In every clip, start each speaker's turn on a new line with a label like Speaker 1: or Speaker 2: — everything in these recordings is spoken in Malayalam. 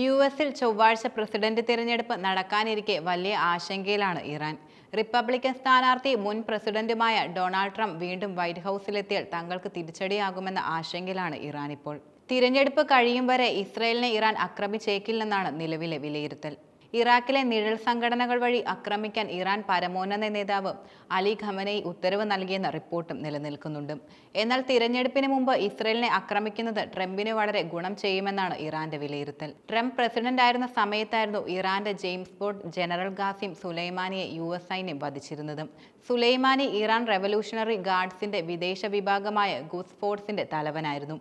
Speaker 1: യു എസിൽ ചൊവ്വാഴ്ച പ്രസിഡന്റ് തിരഞ്ഞെടുപ്പ് നടക്കാനിരിക്കെ വലിയ ആശങ്കയിലാണ് ഇറാൻ. റിപ്പബ്ലിക്കൻ സ്ഥാനാർത്ഥി മുൻ പ്രസിഡന്റുമായ ഡൊണാൾഡ് ട്രംപ് വീണ്ടും വൈറ്റ് ഹൗസിലെത്തിയാൽ തങ്ങൾക്ക് തിരിച്ചടിയാകുമെന്ന ആശങ്കയിലാണ് ഇറാൻ ഇപ്പോൾ. തിരഞ്ഞെടുപ്പ് കഴിയും വരെ ഇസ്രയേലിനെ ഇറാൻ ആക്രമിച്ചേക്കില്ലെന്നാണ് നിലവിലെ വിലയിരുത്തൽ. ഇറാഖിലെ നിഴൽ സംഘടനകൾ വഴി ആക്രമിക്കാൻ ഇറാൻ പരമോന്നത നേതാവ് അലി ഖമനയി ഉത്തരവ് നൽകിയെന്ന റിപ്പോർട്ടും നിലനിൽക്കുന്നുണ്ട്. എന്നാൽ തിരഞ്ഞെടുപ്പിന് മുമ്പ് ഇസ്രയേലിനെ ആക്രമിക്കുന്നത് ട്രംപിന് വളരെ ഗുണം ചെയ്യുമെന്നാണ് ഇറാന്റെ വിലയിരുത്തൽ. ട്രംപ് പ്രസിഡന്റ് ആയിരുന്ന സമയത്തായിരുന്നു ഇറാന്റെ ജെയിംസ് ബോർഡ് ജനറൽ ഖാസിം സുലൈമാനിയെ യു എസ് സൈന്യം വധിച്ചിരുന്നത്. സുലൈമാനി ഇറാൻ റെവല്യൂഷണറി ഗാർഡ്സിന്റെ വിദേശ വിഭാഗമായ ഗുസ് ഫോഴ്സിന്റെ തലവനായിരുന്നു.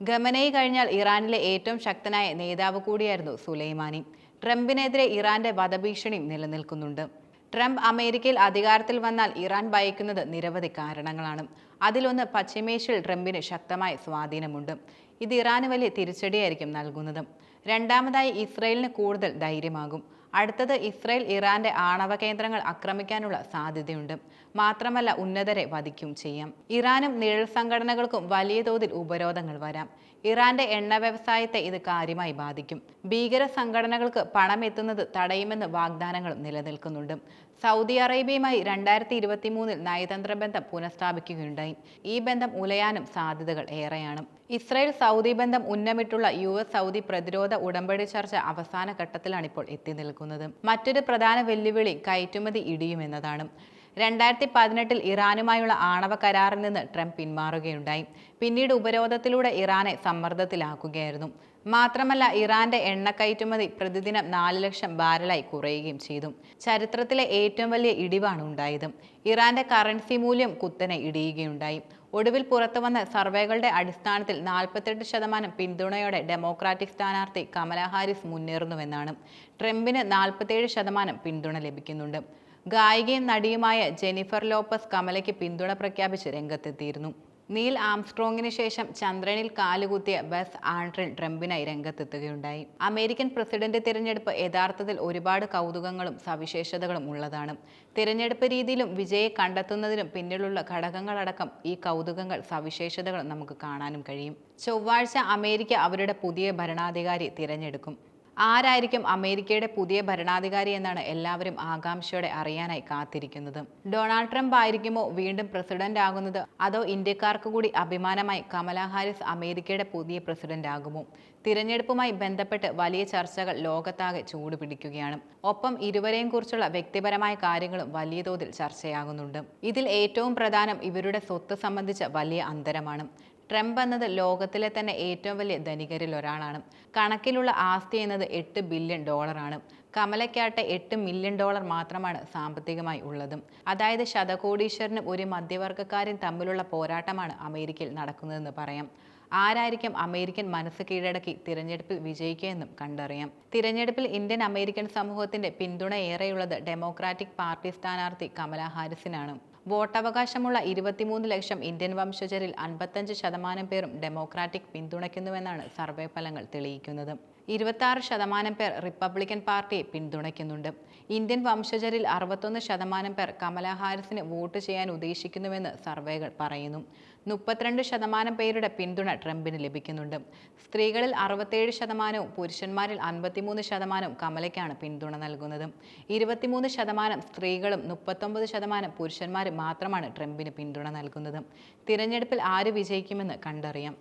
Speaker 1: ഖമനയി കഴിഞ്ഞാൽ ഇറാനിലെ ഏറ്റവും ശക്തനായ നേതാവ് കൂടിയായിരുന്നു സുലൈമാനി. ട്രംപിനെതിരെ ഇറാന്റെ വധഭീഷണിയും നിലനിൽക്കുന്നുണ്ട്. ട്രംപ് അമേരിക്കയിൽ അധികാരത്തിൽ വന്നാൽ ഇറാൻ ഭയക്കുന്നത് നിരവധി കാരണങ്ങളാണ്. അതിലൊന്ന് പശ്ചിമേഷ്യയിൽ ട്രംപിന് ശക്തമായ സ്വാധീനമുണ്ട്. ഇത് ഇറാന് വലിയ തിരിച്ചടിയായിരിക്കും നൽകുന്നത്. രണ്ടാമതായി ഇസ്രയേലിന് കൂടുതൽ ധൈര്യമാകും. അടുത്തത് ഇസ്രയേൽ ഇറാന്റെ ആണവ കേന്ദ്രങ്ങൾ ആക്രമിക്കാനുള്ള സാധ്യതയുണ്ട്. മാത്രമല്ല ഉന്നതരെ വധിക്കും ചെയ്യാം. ഇറാനും നിഴൽ സംഘടനകൾക്കും വലിയ തോതിൽ ഉപരോധങ്ങൾ വരാം. ഇറാന്റെ എണ്ണ വ്യവസായത്തെ ഇത് കാര്യമായി ബാധിക്കും. ഭീകര സംഘടനകൾക്ക് പണം എത്തുന്നത് തടയുമെന്ന് വാഗ്ദാനങ്ങളും നിലനിൽക്കുന്നുണ്ട്. സൗദി അറേബ്യയുമായി രണ്ടായിരത്തി ഇരുപത്തി മൂന്നിൽ നയതന്ത്ര ബന്ധം പുനഃസ്ഥാപിക്കുകയുണ്ടായി. ഈ ബന്ധം ഉലയാനും സാധ്യതകൾ ഏറെയാണ്. ഇസ്രായേൽ സൗദി ബന്ധം ഉന്നമിട്ടുള്ള യു എസ് സൗദി പ്രതിരോധ ഉടമ്പടി ചർച്ച അവസാന ഘട്ടത്തിലാണ് ഇപ്പോൾ എത്തി നിൽക്കുന്നത്. മറ്റൊരു പ്രധാന വെല്ലുവിളി കയറ്റുമതി ഇടിയുമെന്നതാണ്. രണ്ടായിരത്തി പതിനെട്ടിൽ ഇറാനുമായുള്ള ആണവ കരാറിൽ നിന്ന് ട്രംപ് പിന്മാറുകയുണ്ടായി. പിന്നീട് ഉപരോധത്തിലൂടെ ഇറാനെ സമ്മർദ്ദത്തിലാക്കുകയായിരുന്നു. മാത്രമല്ല ഇറാന്റെ എണ്ണ കയറ്റുമതി പ്രതിദിനം നാല് ലക്ഷം ബാരലായി കുറയുകയും ചെയ്തു. ചരിത്രത്തിലെ ഏറ്റവും വലിയ ഇടിവാണ് ഉണ്ടായത്. ഇറാന്റെ കറൻസി മൂല്യം കുത്തനെ ഇടിയുകയുണ്ടായി. ഒടുവിൽ പുറത്തു വന്ന സർവേകളുടെ അടിസ്ഥാനത്തിൽ നാൽപ്പത്തെട്ട് ശതമാനം പിന്തുണയോടെ ഡെമോക്രാറ്റിക് സ്ഥാനാർത്ഥി കമല ഹാരിസ് മുന്നേറുന്നുവെന്നാണ്. ട്രംപിന് നാൽപ്പത്തേഴ് ശതമാനം പിന്തുണ ലഭിക്കുന്നുണ്ട്. ഗായികയും നടിയുമായ ജെനിഫർ ലോപ്പസ് കമലയ്ക്ക് പിന്തുണ പ്രഖ്യാപിച്ച് രംഗത്തെത്തിയിരുന്നു. നീൽ ആംസ്ട്രോങ്ങിന് ശേഷം ചന്ദ്രനിൽ കാലുകുത്തിയ ബസ് ആൻഡ്രിൻ ട്രംപിനായി രംഗത്തെത്തുകയുണ്ടായി. അമേരിക്കൻ പ്രസിഡന്റ് തിരഞ്ഞെടുപ്പ് യഥാർത്ഥത്തിൽ ഒരുപാട് കൗതുകങ്ങളും സവിശേഷതകളും ഉള്ളതാണ്. തിരഞ്ഞെടുപ്പ് രീതിയിലും വിജയെ കണ്ടെത്തുന്നതിനും പിന്നിലുള്ള ഘടകങ്ങളടക്കം ഈ കൗതുകങ്ങൾ സവിശേഷതകൾ നമുക്ക് കാണാനും കഴിയും. ചൊവ്വാഴ്ച അമേരിക്ക അവരുടെ പുതിയ ഭരണാധികാരി തിരഞ്ഞെടുക്കും. ആരായിരിക്കും അമേരിക്കയുടെ പുതിയ ഭരണാധികാരി എന്നാണ് എല്ലാവരും ആകാംക്ഷയോടെ അറിയാനായി കാത്തിരിക്കുന്നത്. ഡൊണാൾഡ് ട്രംപ് ആയിരിക്കുമോ വീണ്ടും പ്രസിഡന്റ് ആകുന്നത്? അതോ ഇന്ത്യക്കാർക്ക് കൂടി അഭിമാനമായി കമലാ ഹാരിസ് അമേരിക്കയുടെ പുതിയ പ്രസിഡന്റ് ആകുമോ? തിരഞ്ഞെടുപ്പുമായി ബന്ധപ്പെട്ട് വലിയ ചർച്ചകൾ ലോകത്താകെ ചൂടുപിടിക്കുകയാണ്. ഒപ്പം ഇരുവരെയും കുറിച്ചുള്ള വ്യക്തിപരമായ കാര്യങ്ങളും വലിയ തോതിൽ ചർച്ചയാകുന്നുണ്ട്. ഇതിൽ ഏറ്റവും പ്രധാനം ഇവരുടെ സ്വത്ത് സംബന്ധിച്ച വലിയ അന്തരമാണ്. ട്രംപ് എന്നത് ലോകത്തിലെ തന്നെ ഏറ്റവും വലിയ ധനികരിൽ ഒരാളാണ് കണക്കിലുള്ള ആസ്തി എന്നത് എട്ട് ബില്യൺ ഡോളറാണ്. കമലയ്ക്കാട്ടെ എട്ട് മില്യൺ ഡോളർ മാത്രമാണ് സാമ്പത്തികമായി ഉള്ളതും. അതായത് ശതകോടീശ്വരനും ഒരു മധ്യവർഗക്കാരും തമ്മിലുള്ള പോരാട്ടമാണ് അമേരിക്കയിൽ നടക്കുന്നതെന്ന് പറയാം. ആരായിരിക്കും അമേരിക്കൻ മനസ്സ് കീഴടക്കി തിരഞ്ഞെടുപ്പിൽ വിജയിക്കുകയെന്നും കണ്ടറിയാം. തിരഞ്ഞെടുപ്പിൽ ഇന്ത്യൻ അമേരിക്കൻ സമൂഹത്തിന്റെ പിന്തുണ ഏറെയുള്ളത് ഡെമോക്രാറ്റിക് പാർട്ടി സ്ഥാനാർത്ഥി കമലാ ഹാരിസിനാണ്. വോട്ടവകാശമുള്ള ഇരുപത്തിമൂന്ന് ലക്ഷം ഇന്ത്യൻ വംശജരിൽ അൻപത്തഞ്ച് ശതമാനം പേരും ഡെമോക്രാറ്റിക് പിന്തുണയ്ക്കുന്നുവെന്നാണ് സർവേ ഫലങ്ങൾ തെളിയിക്കുന്നത്. ഇരുപത്തി ശതമാനം പേർ റിപ്പബ്ലിക്കൻ പാർട്ടിയെ പിന്തുണയ്ക്കുന്നുണ്ട്. ഇന്ത്യൻ വംശജരിൽ അറുപത്തൊന്ന് ശതമാനം പേർ കമല ഹാരിസിന് വോട്ട് ചെയ്യാൻ ഉദ്ദേശിക്കുന്നുവെന്ന് സർവേകൾ പറയുന്നു. മുപ്പത്തിരണ്ട് ശതമാനം പേരുടെ പിന്തുണ ട്രംപിന് ലഭിക്കുന്നുണ്ട്. സ്ത്രീകളിൽ അറുപത്തേഴ് ശതമാനവും പുരുഷന്മാരിൽ അൻപത്തിമൂന്ന് ശതമാനവും കമലയ്ക്കാണ് പിന്തുണ നൽകുന്നത്. ഇരുപത്തിമൂന്ന് ശതമാനം സ്ത്രീകളും മുപ്പത്തൊമ്പത് ശതമാനം പുരുഷന്മാരും മാത്രമാണ് ട്രംപിന് പിന്തുണ നൽകുന്നത്. തിരഞ്ഞെടുപ്പിൽ ആര് വിജയിക്കുമെന്ന് കണ്ടറിയാം.